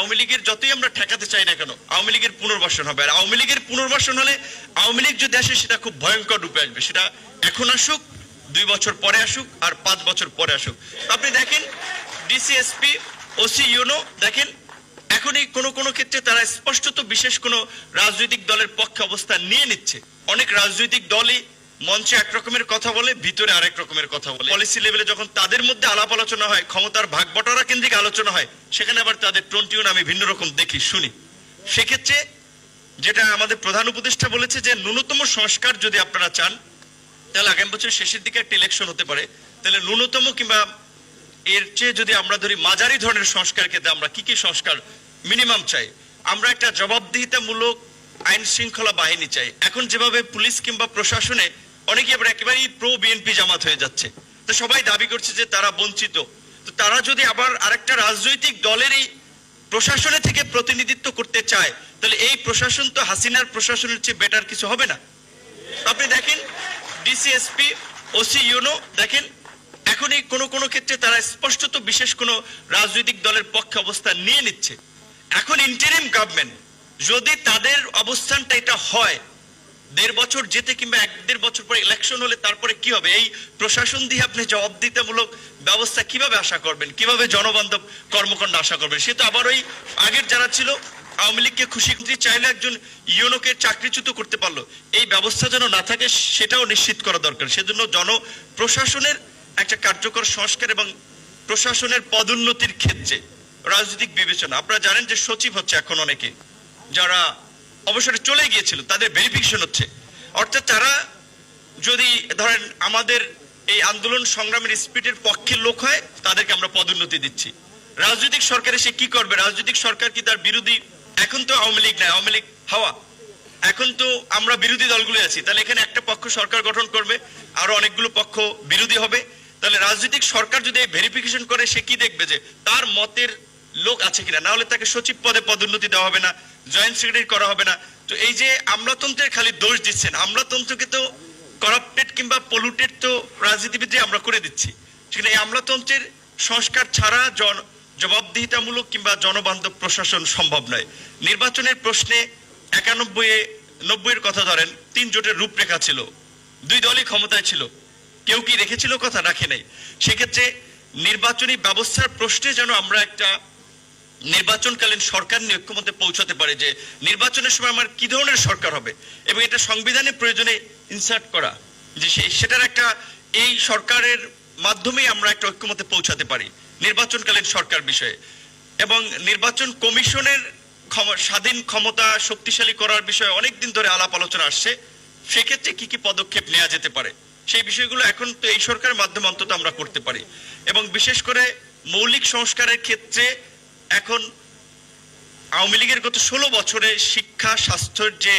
আওয়ামী লীগের যতই আমরা ঠেকাতে চাই না কেন, আওয়ামী লীগের পুনর্বাসন হবে। আর আওয়ামী লীগের পুনর্বাসন হলে আওয়ামী লীগ যদি আসে সেটা খুব ভয়ঙ্কর রূপে আসবে। সেটা এখন আসুক, দুই বছর পরে আসুক, আর পাঁচ বছর পরে আসুক। আপনি দেখেন ডিসিএসপি ওসি ইউনো দেখেন, এখনই কোনো কোনো ক্ষেত্রে তারা স্পষ্টত বিশেষ কোনো রাজনৈতিক দলের পক্ষে অবস্থান নিয়ে নিচ্ছে। অনেক রাজনৈতিক দলই মঞ্চে এক রকমের কথা বলে, ভিতরে আরেক রকমের কথা বলে। পলিসি লেভেলে যখন তাদের মধ্যে আলাপ আলোচনা হয়, ক্ষমতার ভাগ বটরা কেন্দ্রিক আলোচনা হয়, সেখানে আবার তাদের টোনটিউন আমি ভিন্ন রকম দেখি, শুনি। সেক্ষেত্রে যেটা আমাদের প্রধান উপদেষ্টা বলেছে যে, ন্যূনতম সংস্কার যদি আপনারা চান, তাহলে আগামী বছর শেষের দিকে একটা ইলেকশন হতে পারে। তাহলে ন্যূনতম কিংবা এর চেয়ে যদি আমরা ধরি মাঝারি ধরনের সংস্কার ক্ষেত্রে আমরা কি কি সংস্কার মিনিমাম চাই? আমরা একটা জবাবদিহিতামূলক আইন শৃঙ্খলা বাহিনী চাই। এখন যেভাবে পুলিশ কিংবা প্রশাসনে অনেকে আবার একেবারেই প্রো বিএনপি জামাত হয়ে যাচ্ছে। তো সবাই দাবি করছে যে তারা বঞ্চিত। তো তারা যদি আবার আরেকটা রাজনৈতিক দলেরই প্রশাসনে থেকে প্রতিনিধিত্ব করতে চায়, তাহলে এই প্রশাসন তো হাসিনার প্রশাসনের চেয়ে বেটার কিছু হবে না। আপনি দেখেন ডিসিএসপি ওসি ইউনো, দেখেন, এখনই কোনো কোনো ক্ষেত্রে তারা স্পষ্টত বিশেষ কোনো রাজনৈতিক দলের পক্ষে অবস্থান নিয়ে নিচ্ছে। এখন ইন্টারিম গভর্নমেন্ট যদি তাদের অবস্থানটা এটা হয় দেড় বছর যেতে কিংবা এক দেড় বছর পরে ইলেকশন হলে তারপরে কি হবে? এই প্রশাসন দিয়ে আপনি জবাবদিহিতামূলক ব্যবস্থা কীভাবে আশা করবেন? কীভাবে জনবান্ধব কর্মকাণ্ড আশা করবেন? সে তো আবার ওই আগের যারা ছিল, আওয়ামী লীগকে খুশি খুশি চাইলে একজন ইউনোকে চাকরিচ্যুত করতে পারল। এই ব্যবস্থা যেন না থাকে, সেটাও নিশ্চিত করা দরকার। সেজন্য জন প্রশাসনের একটা কার্যকর সংস্কার এবং প্রশাসনের পদোন্নতির ক্ষেত্রে রাজনৈতিক বিবেচনা। আপনারা জানেন যে সচিব হচ্ছে এখন অনেকে, যারা অবসরে চলে গিয়েছিল, তাদের ভেরিফিকেশন হচ্ছে। অর্থাৎ তারা যদি ধরেন আমাদের এই আন্দোলন সংগ্রামের স্পিডের পক্ষে লোক হয়, তাদেরকে আমরা পদোন্নতি দিচ্ছি। রাজনৈতিক সরকার এসে কি করবে? রাজনৈতিক সরকার কি তার বিরোধী? এখন তো আওয়ামী লীগ নাই, আওয়ামী লীগ হাওয়া। এখন তো আমরা বিরোধী দলগুলো আছি। তাহলে এখানে একটা পক্ষ সরকার গঠন করবে, আরও অনেকগুলো পক্ষ বিরোধী হবে। তাহলে রাজনৈতিক সরকার যদি ভেরিফিকেশন করে, সে কি দেখবে যে তার মতের লোক আছে কিনা? না হলে তাকে সচিব পদে পদোন্নতি দেওয়া হবে না, জয়েন্ট সেক্রেটারি করা হবে না। তো এই যে আমলাতন্ত্রের খালি দোষ দিচ্ছেন, আমলাতন্ত্রকে তো করাপ্টেড কিংবা পলুটেড তো রাজনীতিবিদ আমরা করে দিচ্ছি। সেখানে এই আমলাতন্ত্রের সংস্কার ছাড়া জন জবাবদিহিতামূলক কিংবা জনবান্ধব প্রশাসন সম্ভব নয়। নির্বাচনের প্রশ্নে একানব্বই নব্বইয়ের কথা ধরেন, তিন জোটের রূপরেখা ছিল। দুই দলই ক্ষমতায় ছিল। কেউ কি রেখেছিল কথা? রাখে নাই। সেক্ষেত্রে নির্বাচনী ব্যবস্থার প্রশ্নে যেন আমরা একটা নির্বাচনকালীন সরকার নিয়ে ঐক্যমতে পৌঁছাতে পারে যে নির্বাচনের সময় আমার কি ধরনের সরকার হবে? এবং এটা সংবিধানে প্রয়োজনে ইনসার্ট করা, যে সেটার একটা, এই সরকারের মাধ্যমেই আমরা একটা ঐক্যমতে পৌঁছাতে পারি নির্বাচনকালীন সরকার বিষয়ে। এবং নির্বাচন কমিশনের স্বাধীন ক্ষমতা শক্তিশালী করার বিষয়ে অনেক দিন ধরে আলাপ আলোচনা আসছে। সেক্ষেত্রে কি কি পদক্ষেপ নেওয়া যেতে পারে? সেই বিষয়গুলো এখন তো এই সরকারের মাধ্যমে অন্তত আমরা করতে পারি। এবং বিশেষ করে মৌলিক সংস্কারের ক্ষেত্রে এখন আওয়ামী লীগের গত ষোলো বছরে শিক্ষা, স্বাস্থ্যের যে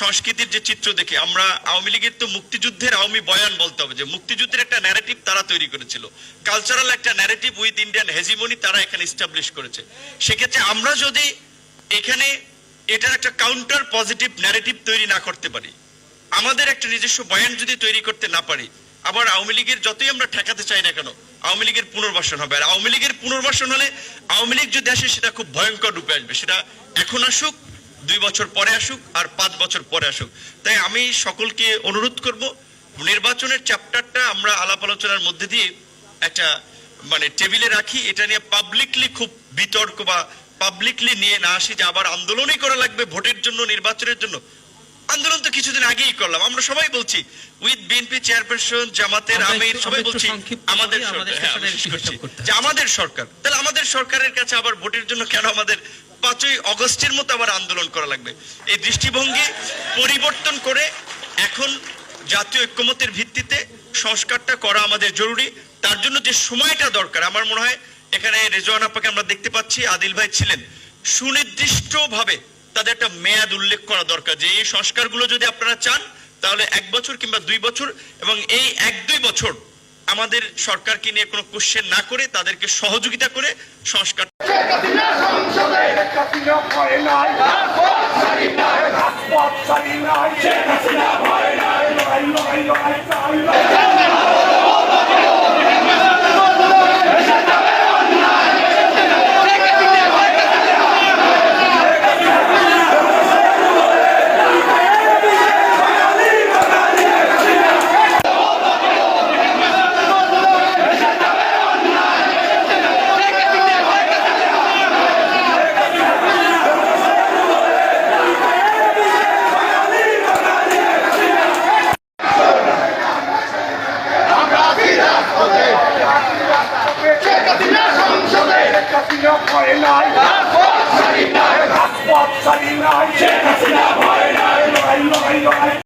সংস্কৃতির যে চিত্র দেখে আমরা আওয়ামী লীগের তো মুক্তিযুদ্ধের আওয়ামী বয়ান বলতে হবে যে মুক্তিযুদ্ধের একটা ন্যারেটিভ তারা তৈরি করেছিল। কালচারাল একটা ন্যারেটিভ উইথ ইন্ডিয়ান হেজিমনি তারা এখানে স্টাবলিশ করেছে। সেক্ষেত্রে আমরা যদি এখানে এটার একটা কাউন্টার পজিটিভ ন্যারেটিভ তৈরি না করতে পারি, আমাদের একটা নিজস্ব বয়ান যদি তৈরি করতে না পারি, আবার আওয়ামী লীগের যতই আমরা ঠেকাতে চাই না কেন আওয়ামী লীগের পুনর্বাসন হবে। আর আওয়ামী লীগের পুনর্বাসন হলে আওয়ামী লীগ যদি আসে, সেটা খুব ভয়ঙ্কর রূপে আসবে। সেটা এখন আসুক, দুই বছর পরে আসুক, আর পাঁচ বছর পরে আসুক। তাই আমি সকলকে অনুরোধ করব, নির্বাচনের চ্যাপ্টারটা আমরা আলাপ আলোচনার মধ্যে দিয়ে একটা মানে টেবিলে রাখি। এটা নিয়ে পাবলিকলি খুব বিতর্ক বা পাবলিকলি নিয়ে না আসি যে আবার আন্দোলনই করা লাগবে ভোটের জন্য, নির্বাচনের জন্য। আন্দোলন তো কিছুদিন আগেই করলাম। আমরা সবাই বলছি উইথ বিএনপি চেয়ারপারসন জামাতের আমির সবাই বলছি আমাদের সরকার হ্যাঁ, যে আমাদের সরকার তাহলে আমাদের সরকারের কাছে আবার ভোটের জন্য কেন আমাদের পাঁচই অগস্টের মতো আবার আন্দোলন করা লাগবে? এই দৃষ্টিভঙ্গি পরিবর্তন করে এখন জাতীয় ঐক্যমতের ভিত্তিতে সংস্কারটা করা আমাদের জরুরি। তার জন্য যে সময়টা দরকার আমার মনে হয় এখানে রেজওয়ান আপাকে আমরা দেখতে পাচ্ছি আদিল ভাই ছিলেন। সুনির্দিষ্টভাবে তাদের একটা মেয়াদ উল্লেখ করা দরকার যে এই সংস্কারগুলো যদি আপনারা চান তাহলে এক বছর কিংবা দুই বছর এবং এই এক দুই বছর আমাদের সরকারকে নিয়ে কোনো কোশ্চেন না করে তাদেরকে সহযোগিতা করে সংস্কার হাসিনা ভয় নাই রাজপথ ছাড়ি নাই শেখ হাসিনা ভয় নাই লড়াই লড়াই লড়াই